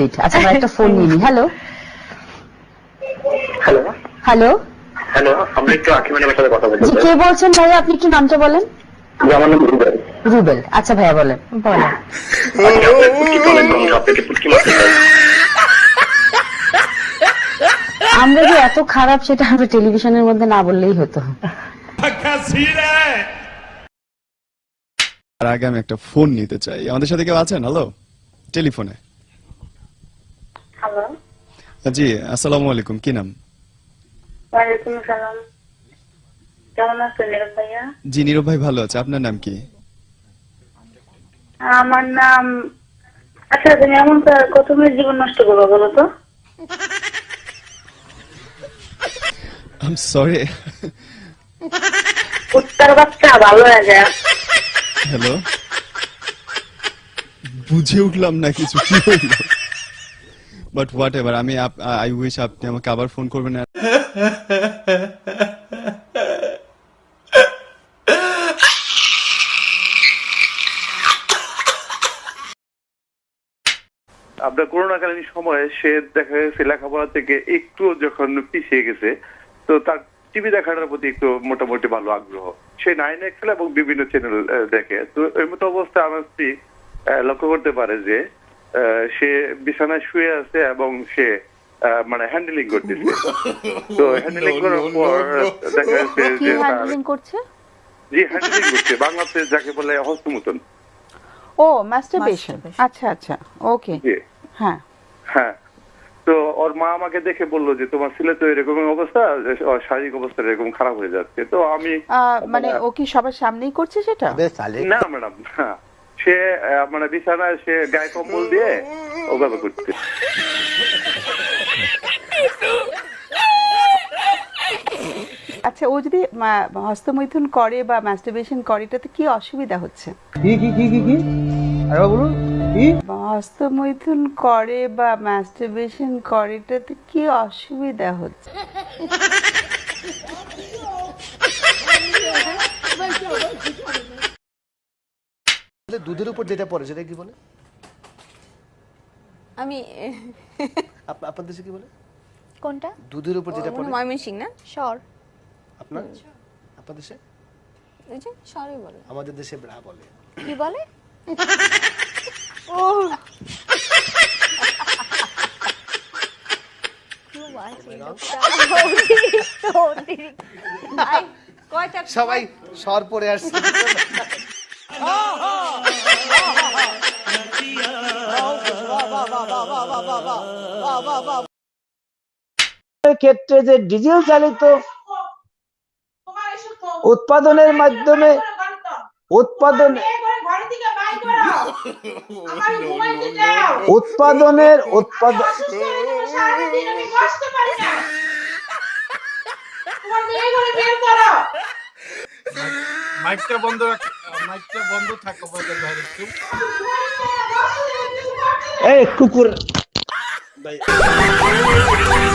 Sweet আচ্ছা আমরা একটা ফোন নিই। হ্যালো হ্যালো হ্যালো হ্যালো আমরা একটু আকিম ম্যাডামের সাথে কথা চাই কে বলছেন ভাইয়া? আপনি একটু নামটা বলেন। আমার নাম রুবেল। রুবেল। আচ্ছা ভাইয়া বলেন। বলেন। চাই আমরা যে এত খারাপ সেটা আমরা টেলিভিশনের মধ্যে না বললেই হতো। তার আগে আমি একটা ফোন নিতে চাই। আমাদের সাথে কেউ আছেন? হ্যালো টেলিফোনে জি আসসালামু আলাইকুম কি নাম? ওয়ালাইকুম কেমন আছেন নীরব ভাইয়া? জি নীরব ভাই ভালো আছে আপনার নাম কি? আমার নাম আচ্ছা তুমি এমন কত মেয়ের জীবন নষ্ট করব বলো তো? আম সরি উত্তর বাচ্চা ভালো হয়ে যায় হ্যালো বুঝে উঠলাম না কিছু কি হইল? বাট হোয়াট এভার আমি আই উইশ আপনি আমাকে আবার ফোন করবেন। আপনার করোনাকালীন সময়ে সে দেখা গেছে লেখাপড়া থেকে একটু যখন পিছিয়ে গেছে, তো তার টিভি দেখানোর প্রতি একটু মোটামুটি ভালো আগ্রহ। সে নাইন এক্সেল এবং বিভিন্ন চ্যানেল দেখে। তো এই মতো অবস্থায় আমার স্ত্রী লক্ষ্য করতে পারে যে সে বিছানায় শুয়ে আছে এবং সে মানে হ্যান্ডেলিং করতেছে। তো হ্যান্ডেলিং করার পর দেখা যাচ্ছে যে করছে? জি হ্যান্ডেলিং করছে বাংলাতে যাকে বলে হস্তমুতন ও মাস্টারবেশন আচ্ছা আচ্ছা ওকে হ্যাঁ। হ্যাঁ। তো ওর মা আমাকে দেখে বলল যে তোমার ছেলে তো এরকম অবস্থা শারীরিক অবস্থা এরকম খারাপ হয়ে যাচ্ছে। তো আমি আহ, মানে ও কি সবার সামনেই করছে সেটা? না ম্যাডাম হ্যাঁ সে মানে বিছানায় সে গায়ে কম্বল দিয়ে ওভাবে করছে আচ্ছা ও যদি হস্তমৈথুন করে বা মাস্টারবেশন করে এটাতে কি অসুবিধা হচ্ছে কি কি কি কি কি আরে বলুন কি হস্তমৈথুন করে বা মাস্টারবেশন করে এটাতে কি অসুবিধা হচ্ছে দুধের উপর যেটা পড়ে সেটা কি বলে? আমি আপ- আপনার দেশে কি বলে? কোনটা? দুধের উপর যেটা পড়ে। ময়মনসিং না? শর আপনার? আপনার দেশে ওই যে শরই বলে। আমাদের দেশে ব্রা বলে। কি বলে? ও সবাই সর পরে আসছে। ক্ষেত্রে যে ডিজেল চালিত উৎপাদনের মাধ্যমে উৎপাদন উৎপাদনের উৎপাদন মাইকটা বন্ধ রাখ মাইকটা বন্ধ থাকো বাজার বাইরে একটু এই কুকুর 哈